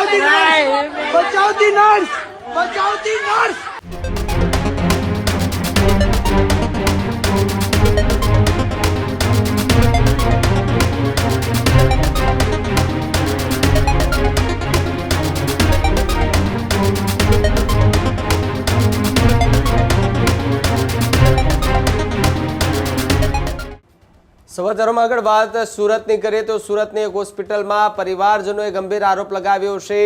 બચાવતી nurse બચાવતી nurse બચાવતી nurse. સમાચારોમાં આગળ વાત સુરતની કરીએ તો સુરતની એક હોસ્પિટલમાં પરિવારજનોએ ગંભીર આરોપ લગાવ્યો છે.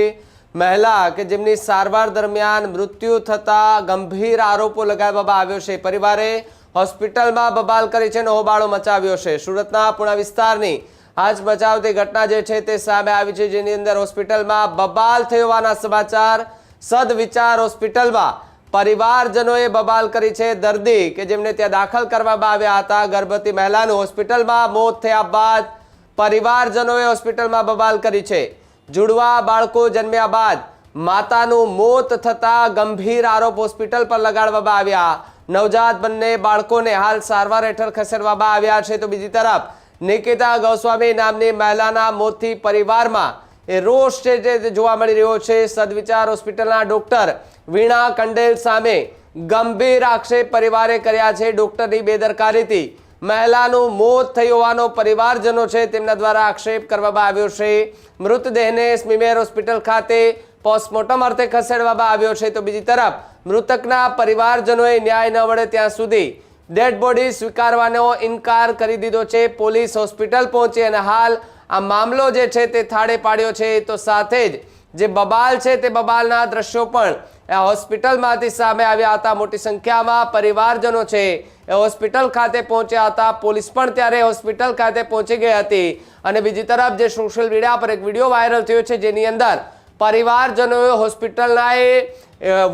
મહિલા કે જેમની સારવાર દરમિયાન મૃત્યુ થતા ગંભીર આરોપો લગાવવામાં આવ્યો છે. પરિવારે હોસ્પિટલમાં બબાલ કરી છે અને હોબાળો મચાવ્યો છે. સુરતના પુણા વિસ્તારની આજ બચાવતી ઘટના જે છે તે સામે આવી છે, જેની અંદર હોસ્પિટલમાં બબાલ થયો હોવાના સમાચાર. સદવિચાર હોસ્પિટલમાં પરિવારજનોએ બબાલ કરી છે દર્દી કે જેમને ત્યાં દાખલ કરવામાં આવ્યા હતા. ગર્ભવતી મહિલાનું હોસ્પિટલમાં મોત થયા બાદ પરિવારજનોએ હોસ્પિટલમાં બબાલ કરી છે. જુડવા બાળકો જન્મ્યા બાદ માતાનું મોત થતાં ગંભીર આરોપ હોસ્પિટલ પર લગાડવામાં આવ્યા. નવજાત બંને બાળકોને હાલ સારવાર હેઠળ ખસેડવામાં આવ્યા છે. તો બીજી તરફ નિકિતા ગોસ્વામી નામની મહિલાના મોતથી પરિવારમાં એ રોષ છે જે જોવા મળી રહ્યો છે. સદવિચાર હોસ્પિટલના ડોક્ટર વીણા કંડેલ સામે ગંભીર આક્ષેપ પરિવારે કર્યા છે. ડોક્ટરની બેદરકારીથી મહિલાનું મોત થયું હોવાનો પરિવારજનો છે. તેમના દ્વારા આક્ષેપ કરવામાં આવ્યો છે. મૃતદેહને સ્મીમેર હોસ્પિટલ ખાતે પોસ્ટમોર્ટમ અર્થે ખસેડવામાં આવ્યો છે. તો બીજી તરફ, મૃતકના પરિવારજનોએ ન્યાય ન મળે ત્યાં સુધી ડેડ બોડી સ્વીકારવાનો ઇનકાર કરી દીધો છે. પોલીસ હોસ્પિટલ પહોંચી અને હાલ આ મામલો જે છે તે થાળે પાડ્યો છે તો સાથે જ જે બબાલ છે તે બબાલના દ્રશ્યો પણ હોસ્પિટલમાંથી સામે આવ્યા હતા. મોટી સંખ્યામાં પરિવારજનો છે એ હોસ્પિટલ ખાતે પહોંચ્યા હતા. પોલીસ પણ ત્યારે હોસ્પિટલ ખાતે પહોંચી ગઈ હતી. અને બીજી તરફ જે સોશિયલ મીડિયા પર એક વીડિયો વાયરલ થયો છે જેની અંદર પરિવારજનોએ હોસ્પિટલના એ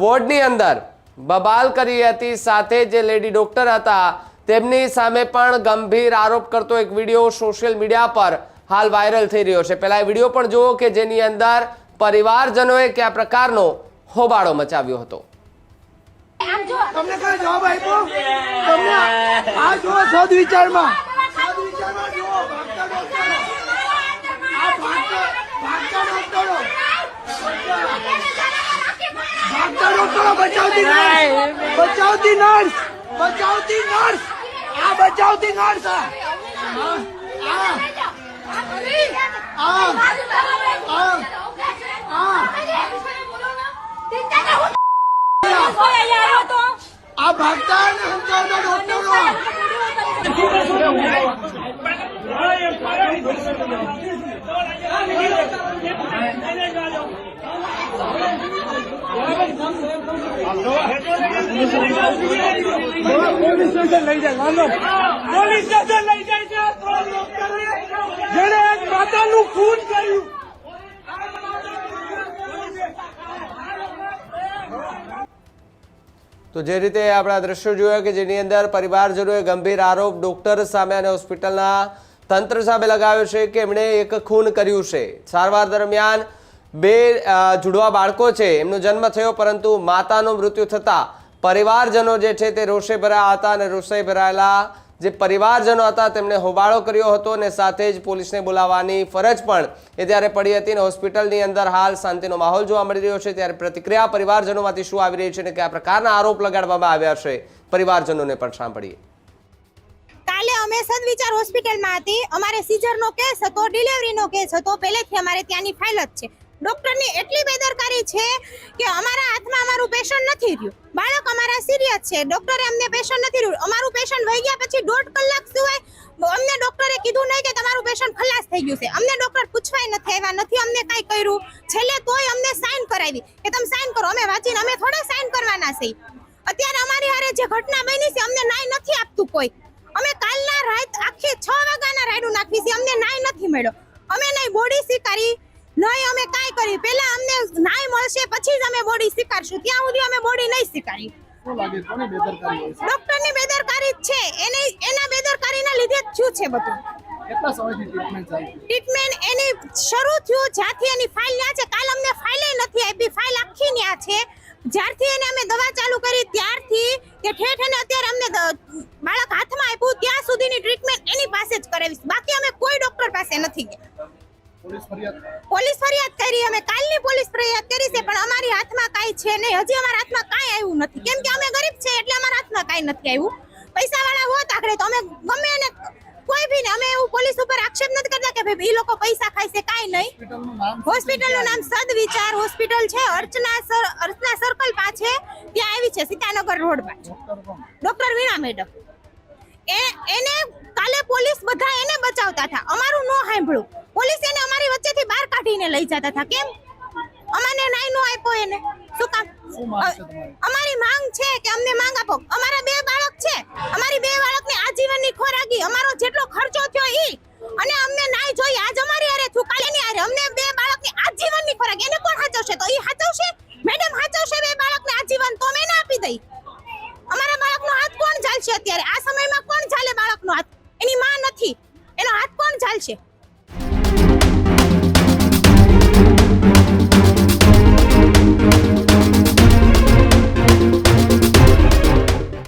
વોર્ડની અંદર બબાલ કરી હતી. સાથે જે લેડી ડોક્ટર હતા તેમની સામે પણ ગંભીર આરોપ કરતો એક વીડિયો સોશિયલ મીડિયા પર હાલ વાયરલ થઈ રહ્યો છે. પહેલાં એ વીડિયો પણ જુઓ કે જેની અંદર પરિવારજનોએ કયા પ્રકારનો હોબાળો મચાવ્યો હતો. બચાવતી નર્સ. આ બચાવતી નર્સ આ. આ ભાગતા પોલીસ સ્ટેશન લઈ જાય પોલીસ સ્ટેશન લઈ જાય છે આ ત્રણ ડોક્ટરે જેણે એક માતાનું ખૂન કર્યું. તો જે રીતે આપણા દ્રશ્યો જોયા કે જેની અંદર પરિવારજનોએ ગંભીર આરોપ ડોક્ટર સામે અને હોસ્પિટલના તંત્ર સામે લગાવ્યો છે કે એમણે એક ખૂન કર્યું છે. સારવાર દરમિયાન બે જુડવા બાળકો છે. એમનો જન્મ થયો, પરંતુ માતાનું મૃત્યુ થતાં પરિવારજનો જે છે તે રોષે ભરાયા હતા અને રોષે ભરાયેલા જે પરિવારજનો હતા તેમણે હોબાળો કર્યો હતો અને સાથે જ પોલીસને બોલાવવાની ફરજ પણ એ ત્યારે પડી હતી અને હોસ્પિટલની અંદર હાલ શાંતિનો માહોલ જોવા મળી રહ્યો છે. ત્યારે પ્રતિક્રિયા પરિવારજનોમાંથી શું આવી રહી છે અને કયા પ્રકારના આરોપ લગાડવામાં આવ્યા છે, પરિવારજનોને પણ સાંભળીએ. કાલે અમે સદવિચાર હોસ્પિટલમાં હતી. અમારે સીઝરનો કેસ હતો, ડિલિવરીનો કેસ હતો. પહેલેથી અમારે ત્યાંની ફાઇલ જ છે. ડોક્ટરની એટલી બેદરકારી છે કે અમારા હાથમાં અમારું પેશન્ટ નથી રહ્યું. બાળક અમારા સિરિયસ છે. ડોક્ટરે અમને પેશન્ટ નથી રહ્યું. અમારું પેશન્ટ વહી ગયા પછી દોઢ કલાક સિવાય અમને ડોક્ટરે કીધું નહીં કે તમારું પેશન્ટ ખલાસ થઈ ગયું છે. અમને ડોક્ટર પૂછવાય નથી આવ્યા નથી. અમને કાંઈ કર્યું. છેલ્લે તોય અમને સાઇન કરાવી કે તમે સાઇન કરો. અમે વાંચીને અમે થોડા સાઇન કરવાના છે. અત્યારે અમારી હારે જે ઘટના બની છે, અમને નાય નથી આપતું કોઈ. અમે કાલના રાત આખી છ વાગ્યાના રાયડું નાખવી છે. અમને નાય નથી મળ્યો. અમે નહીં બોડી સ્વીકારી. નહીં અમે કાંઈ કરી. પહેલા અમને નાય મળશે પછી જ અમે બોડી સ્વીકારશું ત્યાં સુધી અમે બોડી નહીં સ્વીકારી ડોક્ટરની બેદરકારી જ છે. એને એના બેદરકારીના લીધે જ થયું છે બધું. ટ્રીટમેન્ટ એની શરૂ થયું જ્યાંથી એની ફાઇલ ન્યા છે. કાલ અમને ફાઇલે નથી આપી. ફાઇલ આખી ન્યા છે. જ્યારથી એને અમે દવા ચાલુ કરી ત્યારથી કે ઠેઠ અત્યારે અમને બાળક હાથમાં આપ્યું ત્યાં સુધીની ટ્રીટમેન્ટ એની પાસે જ કરાવી બાકી અમે કોઈ ડોક્ટર પાસે નથી ગયા. પોલીસ ફરિયાદ? કરી અમે કાલની પોલીસ ફરિયાદ કરી છે પણ અમારી હાથમાં કાંઈ છે નહીં. હજી અમારા હાથમાં કાંઈ આવ્યું નથી. કેમ કે અમે ગરીબ છે એટલે અમારા હાથમાં કાંઈ નથી આવ્યું. પૈસા વાળા હોત આખરે તો અમે ગમે એને કોઈ ભી ને અમે એવું પોલીસ ઉપર આક્ષેપ નથી કરતા કે ભાઈ એ લોકો પૈસા ખાય છે કાંઈ નહીં. હોસ્પિટલનું નામ સદવિચાર હોસ્પિટલ છે અર્ચના સર અર્ચના સર્કલ પાસે ત્યાં આવી છે સીતાનગર રોડ પાસે ડોક્ટર વીણા મેડમ. એ એને કાલે પોલીસ બધા એને બચાવતા હતા. અમારું નો સાંભળ્યું. પોલીસ એને અમારી વચ્ચેથી બહાર કાઢીને લઈ જતા હતા. કેમ? અમને નાઈ નો આપ્યો એને. શું કામ? અમારી માંગ છે કે અમને માંગ આપો. અમારા બે બાળક છે. અમારી બે બાળકની આજીવનની ખોરાકી અમારો જેટલો ખર્ચો થયો ઈ અને અમને નાઈ જોઈએ. આજ અમારી અરે થયું કાલે ની અરે અમને બે બાળકની આજીવનની ખોરાક. એને કોણ સાચવશે? તો ઈ સાચવશે મેડમ સાચવશે બે બાળકને આજીવન તો અમે એને આપી દઈ અમારા બાળકનો હાથ કોણ ઝાલશે અત્યારે આ સમયમાં કોણ ઝાલે બાળકનો હાથ એની માં નથી. એનો હાથ કોણ ઝાલશે